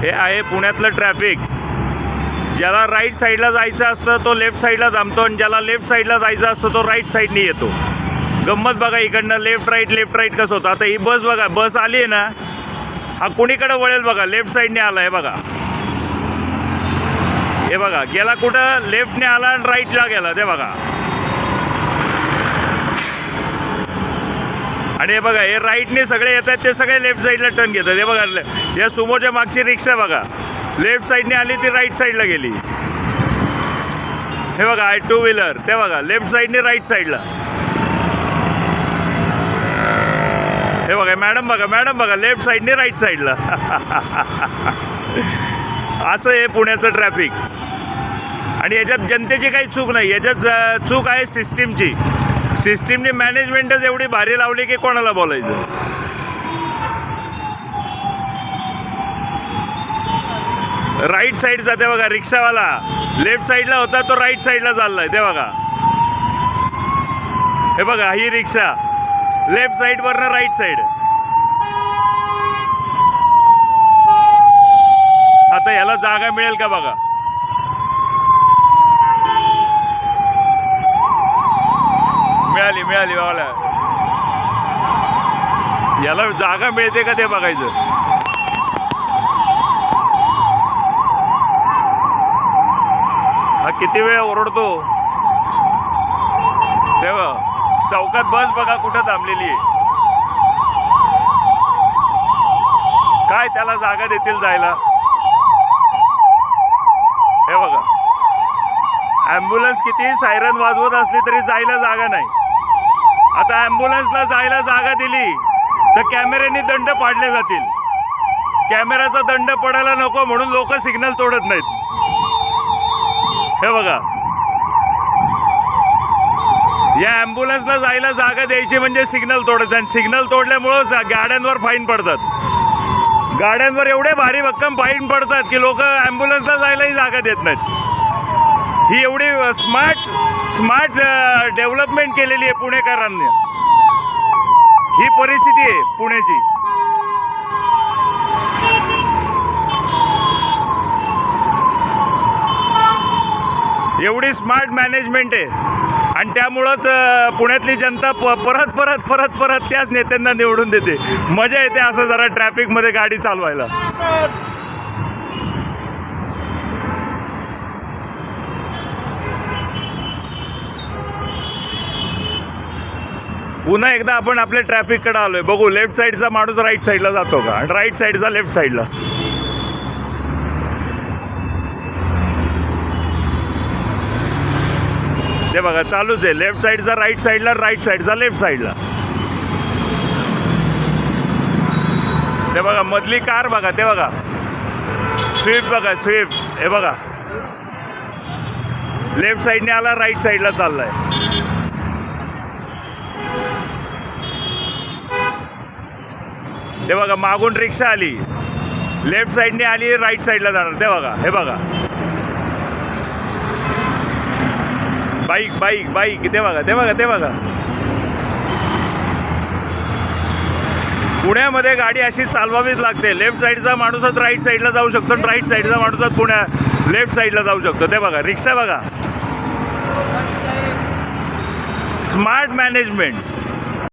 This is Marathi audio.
हे आहे पुण्यातलं ट्रॅफिक. ज्याला राईट साईडला जायचं असतं तो लेफ्ट साईडला थांबतो आणि ज्याला लेफ्ट साईडला जायचं असतं तो राईट साईडने येतो. गंमत बघा इकडनं लेफ्ट राईट लेफ्ट राईट कसं होतं. आता ही बस बघा बस आली आहे ना हा कुणीकडं वळेल बघा लेफ्ट साईडने आला आहे बघा. हे बघा गेला कुठं? लेफ्टने आला आणि राईटला गेला ते बघा. आणि हे बघा हे राईटने सगळे येतात ते सगळे लेफ्ट साईडला टर्न घेतात. हे बघा या सुमोच्या मागची रिक्षा बघा. लेफ्ट साईडने आली ती राईट साईडला गेली. हे बघा आय टू व्हीलर ते बघा लेफ्ट साईडने राईट साईडला हे बघा मॅडम बघा मॅडम बघा लेफ्ट साईडने राईट साईडला असं आहे पुण्याचं ट्रॅफिक आणि याच्यात जनतेची काही चूक नाही. याच्यात चूक आहे सिस्टीमची सिस्टीमने मॅनेजमेंटच एवढी भारी लावली की कोणाला बोलायचं? राईट साईडचा ते बघा रिक्षावाला. लेफ्ट साईडला होता तो राईट साईडला चाललाय ते बघा. हे बघा ही रिक्षा. लेफ्ट साईडवरनं राईट साईड आता याला जागा मिळेल का बघा? मिळाली बघायला याला जागा मिळते का ते बघायचं? हा किती वेळ ओरडतो? तेव्हा चौकात बस बघा कुठं थांबलेली आहे. काय त्याला जागा देतील जायला? हे बघा. ॲम्ब्युलन्स किती सायरन वाजवत असली तरी जायला जागा नाही. आता ॲम्ब्युलन्सला जायला जागा दिली तर कॅमेऱ्याने दंड पाडले जातील. कॅमेऱ्याचा दंड पडायला नको म्हणून लोक सिग्नल तोडत नाहीत. हे बघा. या ॲम्ब्युलन्सला जायला जागा द्यायची म्हणजे सिग्नल तोडत आणि सिग्नल तोडल्यामुळं जा- गाड्यांवर फाईन पडतात. गाड्यांवर एवढे भारी भक्कम फाईन पडतात की लोक ॲम्ब्युलन्सला जायलाही जागा देत नाहीत. ही एवढी स्मार्ट स्मार्ट डेव्हलपमेंट केलेली आहे पुणेकरांनी. ही परिस्थिती आहे पुण्याची एवढी स्मार्ट मॅनेजमेंट आहे. आणि त्यामुळंच पुण्यातली जनता प परत परत परत परत त्याच नेत्यांना निवडून देते. मजा येते असं जरा ट्रॅफिकमध्ये गाडी चालवायला. पुन्हा एकदा आपण आपल्या ट्रॅफिककडे आलोय. बघू लेफ्ट साईडचा माणूस राईट साईडला जातो का? आणि राईट साईडचा लेफ्ट साईडला ते बघा चालूच आहे. लेफ्ट साईडचा राईट साईडला राईट साईडचा लेफ्ट साईडला ते बघा मधली कार बघा ते बघा. स्विफ्ट बघा स्विफ्ट हे बघा. लेफ्ट साईडने आला राईट साईडला चाललाय. ते बघा मागून रिक्षा आली. लेफ्ट साईडने आली राईट साईडला जाणार. ते बघा हे बघा. बाईक बाईक बाईक ते बघा ते बघा ते बघा. पुण्यामध्ये गाडी अशी चालवावीच लागते. लेफ्ट साईडचा माणूसच राईट साईडला जाऊ शकतो. आणि राईट साईडचा माणूसच पुण्या लेफ्ट साईडला जाऊ शकतो. ते बघा रिक्षा बघा. Smart management